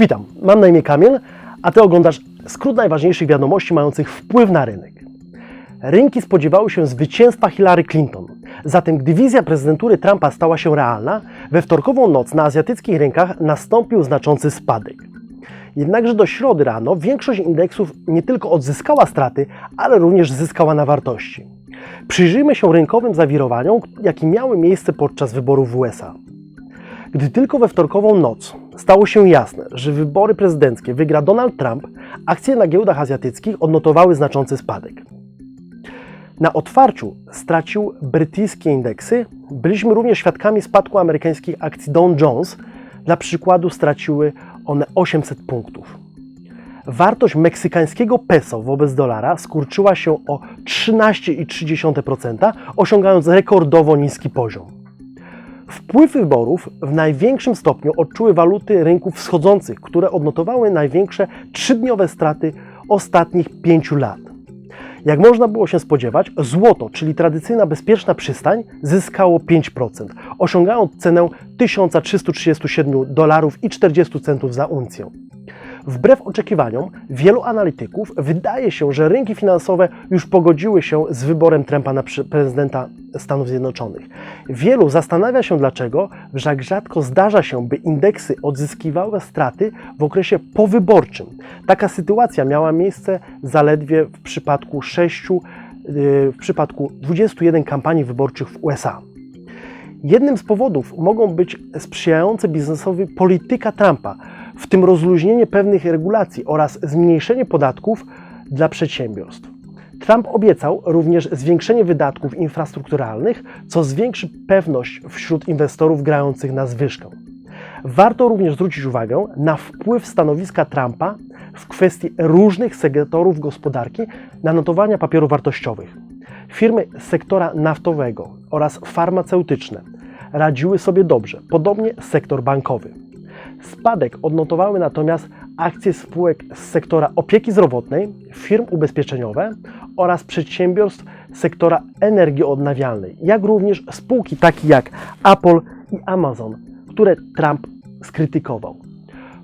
Witam, mam na imię Kamil, a Ty oglądasz skrót najważniejszych wiadomości mających wpływ na rynek. Rynki spodziewały się zwycięstwa Hillary Clinton. Zatem, gdy wizja prezydentury Trumpa stała się realna, we wtorkową noc na azjatyckich rynkach nastąpił znaczący spadek. Jednakże do środy rano większość indeksów nie tylko odzyskała straty, ale również zyskała na wartości. Przyjrzyjmy się rynkowym zawirowaniom, jakie miały miejsce podczas wyborów w USA. Gdy tylko we wtorkową noc stało się jasne, że wybory prezydenckie wygra Donald Trump, akcje na giełdach azjatyckich odnotowały znaczący spadek. Na otwarciu stracił brytyjskie indeksy. Byliśmy również świadkami spadku amerykańskich akcji Dow Jones. Dla przykładu straciły one 800 punktów. Wartość meksykańskiego peso wobec dolara skurczyła się o 13,3%, osiągając rekordowo niski poziom. Wpływ wyborów w największym stopniu odczuły waluty rynków wschodzących, które odnotowały największe trzydniowe straty ostatnich pięciu lat. Jak można było się spodziewać, złoto, czyli tradycyjna bezpieczna przystań, zyskało 5%, osiągając cenę 1337 dolarów i 40 centów za uncję. Wbrew oczekiwaniom wielu analityków wydaje się, że rynki finansowe już pogodziły się z wyborem Trumpa na prezydenta Stanów Zjednoczonych. Wielu zastanawia się dlaczego, tak rzadko zdarza się, by indeksy odzyskiwały straty w okresie powyborczym. Taka sytuacja miała miejsce zaledwie w przypadku 6, w przypadku 21 kampanii wyborczych w USA. Jednym z powodów mogą być sprzyjające biznesowi polityka Trumpa, w tym rozluźnienie pewnych regulacji oraz zmniejszenie podatków dla przedsiębiorstw. Trump obiecał również zwiększenie wydatków infrastrukturalnych, co zwiększy pewność wśród inwestorów grających na zwyżkę. Warto również zwrócić uwagę na wpływ stanowiska Trumpa w kwestii różnych sektorów gospodarki na notowania papierów wartościowych. Firmy sektora naftowego oraz farmaceutyczne radziły sobie dobrze, podobnie sektor bankowy. Spadek odnotowały natomiast akcje spółek z sektora opieki zdrowotnej, firm ubezpieczeniowe oraz przedsiębiorstw sektora energii odnawialnej, jak również spółki takie jak Apple i Amazon, które Trump skrytykował.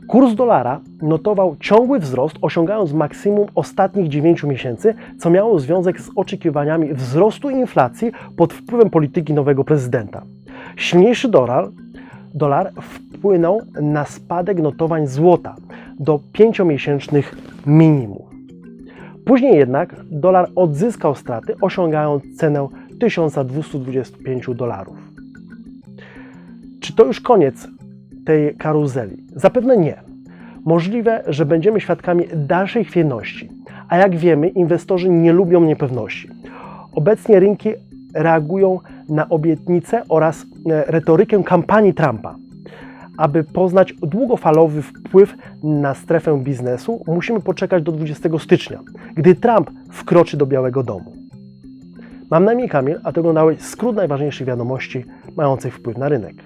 Kurs dolara notował ciągły wzrost, osiągając maksimum ostatnich 9 miesięcy, co miało związek z oczekiwaniami wzrostu inflacji pod wpływem polityki nowego prezydenta. Silniejszy dolar, dolar wpłynął na spadek notowań złota do 5-miesięcznych minimum. Później jednak dolar odzyskał straty, osiągając cenę 1225 dolarów. Czy to już koniec tej karuzeli? Zapewne nie. Możliwe, że będziemy świadkami dalszej chwiejności, a jak wiemy, inwestorzy nie lubią niepewności. Obecnie rynki reagują na obietnice oraz e, retorykę kampanii Trumpa. Aby poznać długofalowy wpływ na strefę biznesu, musimy poczekać do 20 stycznia, gdy Trump wkroczy do Białego Domu. Mam na imię Kamil, a to oglądałeś skrót najważniejszych wiadomości mających wpływ na rynek.